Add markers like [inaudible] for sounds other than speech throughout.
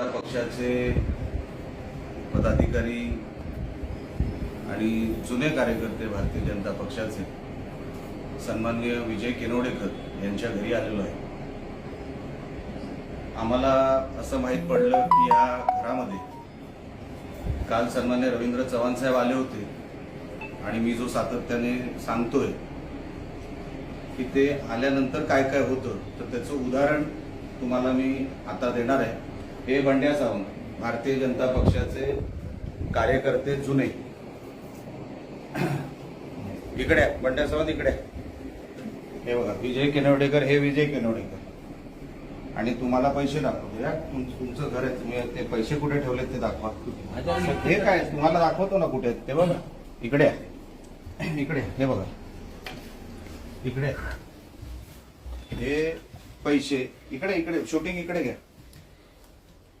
पक्षाचे पदाधिकारी आणि जुने कार्यकर्ते भारतीय जनता पक्षाचे सन्माननीय विजय केनोडेकर यांच्या घरी आलेलो आहे. आम्हाला असं माहीत पडलं की या घरामध्ये काल सन्मान्य रवींद्र चव्हाण साहेब आले होते आणि मी जो सातत्याने सांगतोय की ते आल्यानंतर काय काय होतं तर त्याचं उदाहरण तुम्हाला मी आता देणार आहे. हे बंड्या सावंत भारतीय जनता पक्षाचे कार्यकर्ते जुने. इकडे आहे, बंड्या सावंत इकडे आहे. हे बघा विजय केनवडेकर हे विजय केनवडेकर. आणि तुम्हाला पैसे दाखवतो. या तुमचं घर आहे तुम्ही ते पैसे कुठे ठेवलेत ते दाखवा. हे काय तुम्हाला दाखवतो ना कुठे आहेत ते बघा. इकडे आहे. इकडे हे बघा. इकडे हे पैसे इकडे इकडे शूटिंग इकडे घ्या.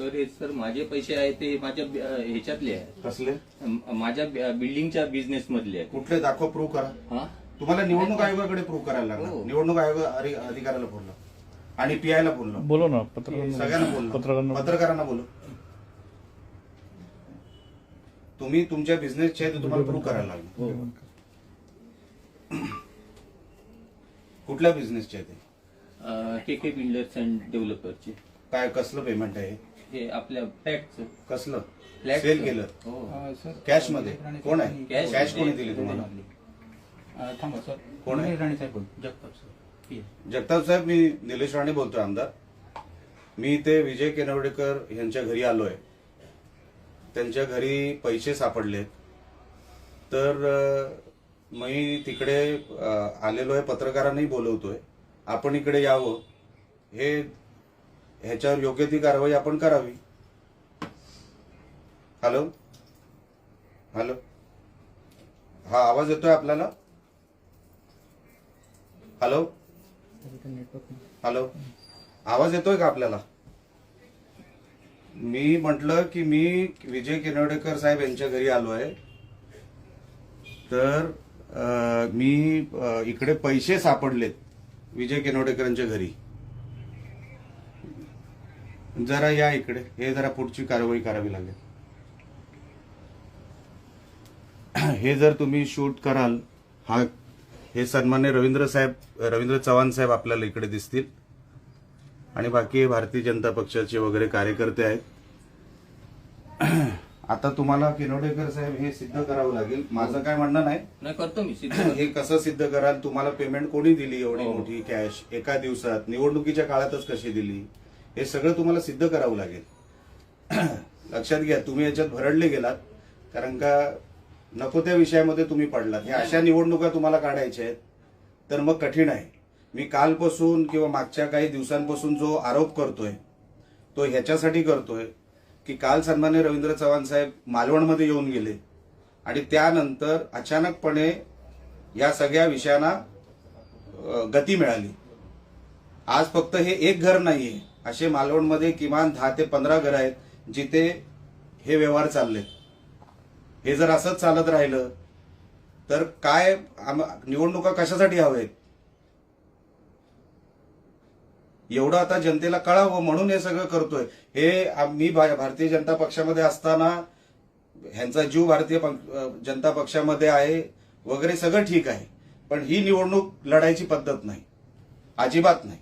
सर हे सर माझे पैसे आहेत ते माझ्या बि- ह्याच्यातले आहेत. कसले? म- माझ्या बि- बिल्डिंगच्या बिझनेस मधले आहेत. कुठले दाखव प्रूव्ह करा. हा? तुम्हाला निवडणूक आयोगाकडे प्रूव्ह करायला लागणार. हो. निवडणूक आयोग अधि- अधिकाऱ्याला बोललो आणि पीआयला बोललो बोलो ना पत्रकार सगळ्यांना बोललो पत्रकारांना पत्रकारांना बोलू. तुम्ही तुमच्या बिझनेसचे आहे ते तुम्हाला प्रूव्ह करायला लागणार. कुठल्या बिझनेसचे आहे ते? के के बिल्डर्स अँड डेव्हलपरचे. काय कसलं पेमेंट आहे? हे आपल्या फ्लॅटचं कसलं? Flat sale. केलं. हो. कॅशमध्ये? कोण आहे? कॅश कोणी. दिली तुम्हाला? थांबा सर. कोण आहे? राणे साहेब जगताप सर. जगताप साहेब मी निलेश राणे बोलतोय आमदार. मी ते विजय केनवडेकर यांच्या घरी आलोय. त्यांच्या घरी पैसे सापडलेत. तर अं, मी तिकडे अं, आलेलो आहे पत्रकारांनाही बोलवतोय. आपण इकडे यावं. हे ह्याच्यावर योग्य ती कारवाई आपण करावी. हॅलो? हॅलो? हा आवाज येतोय आपल्याला? हॅलो? हॅलो? आवाज येतोय का आपल्याला? मी म्हटलं की मी विजय किनवडेकर साहेब यांच्या घरी आलो आहे. तर आ, मी इकडे पैसे सापडलेत विजय किनवडेकरांच्या घरी. जरा या इकडे. हे जरा पुढची कारवाई करावी लागेल. [clears throat] हे जर तुम्ही शूट कराल हा हे सन्मान्य रवींद्र साहेब रवींद्र चव्हाण साहेब आपल्याला इकडे दिसतील. आणि बाकी भारतीय जनता पक्षाचे वगैरे कार्यकर्ते आहेत. [clears throat] आता तुम्हाला किनवडेकर साहेब हे सिद्ध करावं लागेल. माझं काय म्हणणं नाही. नाही करतो मी सिद्ध [clears throat] हे कसं सिद्ध कराल? तुम्हाला पेमेंट कोणी दिली एवढी हो. मोठी कॅश एका दिवसात? निवडणुकीच्या काळातच कशी दिली? हे सगळं तुम्हाला सिद्ध करावं लागेल. [clears throat] लक्षात घ्या तुम्ही याच्यात भरडले गेलात कारण का नको त्या विषयामध्ये तुम्ही पडलात. ह्या अशा निवडणुका तुम्हाला काढायच्या आहेत तर मग कठीण आहे. मी कालपासून किंवा मागच्या काही दिवसांपासून जो आरोप करतोय तो ह्याच्यासाठी करतोय की काल सन्मान्य रवींद्र चव्हाण साहेब मालवणमध्ये येऊन गेले आणि त्यानंतर अचानकपणे या सगळ्या विषयांना गती मिळाली. आज फक्त हे एक घर नाहीये. असे मालवणमध्ये किमान दहा ते पंधरा घर आहेत जिथे हे व्यवहार चालले हे जर असंच चालत राहिलं तर काय निवडणुका कशासाठी हव्यात एवढं आता जनतेला कळावं म्हणून हे सगळं करतोय. हे मी भारतीय जनता पक्षामध्ये असताना ह्यांचा जीव भारतीय जनता पक्षामध्ये आहे वगैरे सगळं ठीक आहे. पण ही निवडणूक लढायची पद्धत नाही. अजिबात नाही.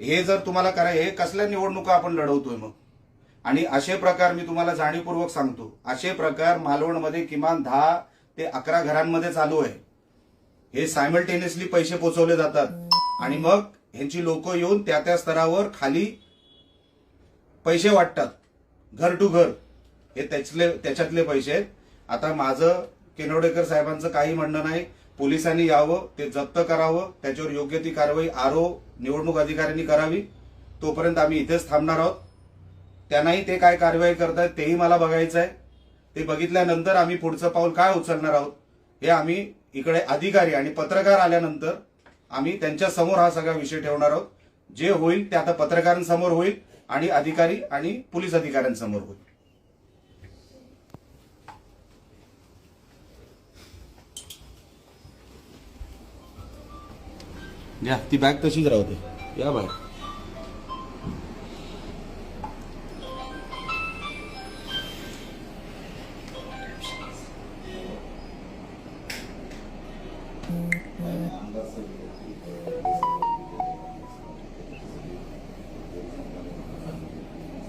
हे जर तुम्हाला कराय हे कसल्या निवडणुका आपण लढवतोय मग? आणि असे प्रकार मी तुम्हाला जाणीवपूर्वक सांगतो. असे प्रकार मालवणमध्ये किमान दहा ते अकरा घरांमध्ये चालू आहे. हे सायमल्टेनियसली पैसे पोचवले जातात. आणि मग ह्यांची लोक येऊन त्या त्या स्तरावर खाली पैसे वाटतात. घर टू घर. हे त्याचले त्याच्यातले पैसे आहेत. आता माझं केनोडेकर साहेबांचं काही म्हणणं नाही. पोलिसांनी यावं ते जप्त करावं त्याच्यावर योग्य ती कारवाई आरो निवडणूक अधिकाऱ्यांनी करावी. तोपर्यंत आम्ही इथेच थांबणार आहोत. त्यांनाही ते काय कारवाई करतायत तेही मला बघायचं आहे ते बघितल्यानंतर आम्ही पुढचं पाऊल काय उचलणार आहोत हे आम्ही इकडे अधिकारी आणि पत्रकार आल्यानंतर आम्ही त्यांच्यासमोर हा सगळा विषय ठेवणार आहोत. जे होईल ते आता पत्रकारांसमोर होईल आणि अधिकारी आणि पोलीस अधिकाऱ्यांसमोर होईल. या ती बॅग तशीच राहते या बाहेर.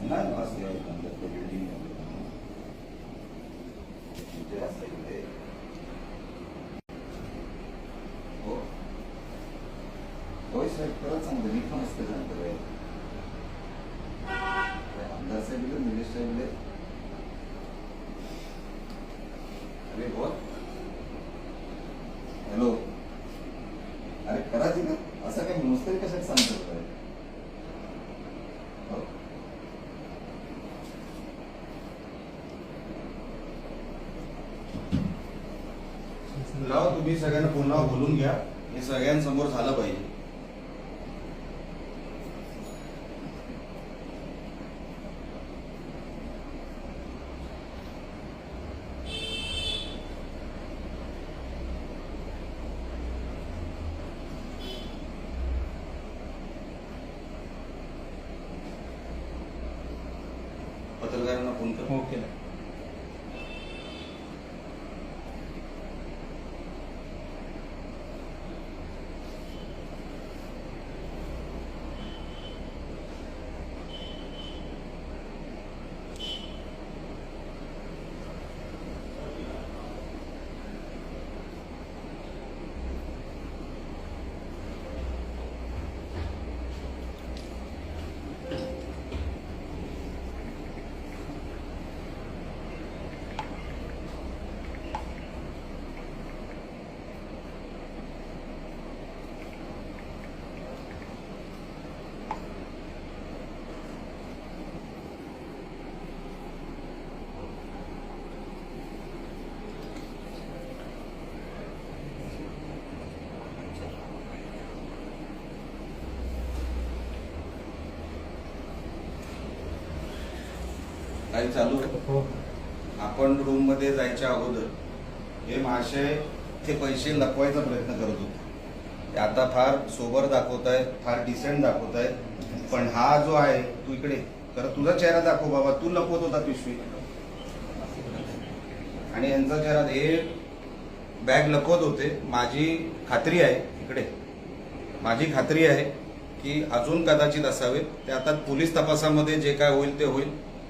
नाही असं आहे, अंदर तो building आहे. इथे असं इथे. हो. होय साहेब खरंच सांगतो मी पण असते सांगतो आमदार साहेब इकडे, निलेश साहेब इकडे. अरे बोल हॅलो अरे करायची का असं काही नुसतं कशात सांगतो काय तुम्ही सगळ्यांना पुन्हा बोलून घ्या हे सगळ्यांसमोर झालं पाहिजे पत्रकारांना फोन काही चालू आहे? हो. आपण रूममध्ये जायच्या अगोदर हे महाशय ते पैसे लपवायचा प्रयत्न करत होते. ते आता फार सोबर दाखवत आहेत फार डिसेंट दाखवत आहेत. पण हा जो आहे तू इकडे तर तुझा चेहरा दाखव बाबा. तू लपवत होता पिशवी. आणि यांचा चेहरा हे बॅग लपवत होते. माझी खात्री आहे इकडे. माझी खात्री आहे की अजून कदाचित असावेत. ते आता पोलीस तपासामध्ये जे काय होईल ते होईल.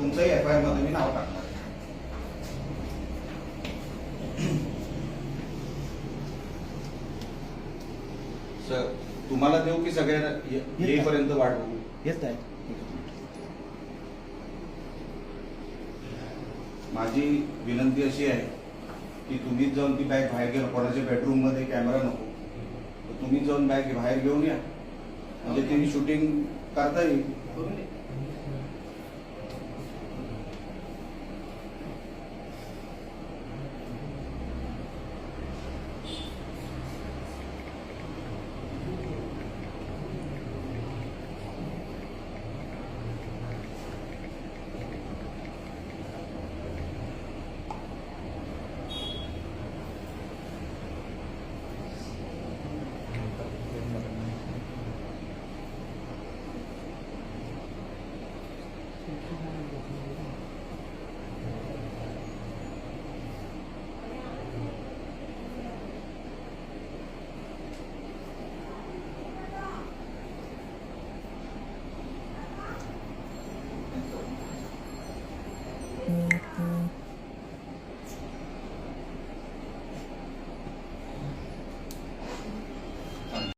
तुमचंही एफ आय आरमध्ये मी नाव टाकणार. सर तुम्हाला देऊ की सगळ्यांना येईपर्यंत बघू? येत आहे. माझी विनंती अशी आहे की तुम्हीच जाऊन ती बॅग बाहेर घेऊन कोणाच्या बेडरूममध्ये कॅमेरा नको. तर तुम्हीच जाऊन बॅग बाहेर घेऊन या. म्हणजे ती शूटिंग करता येईल.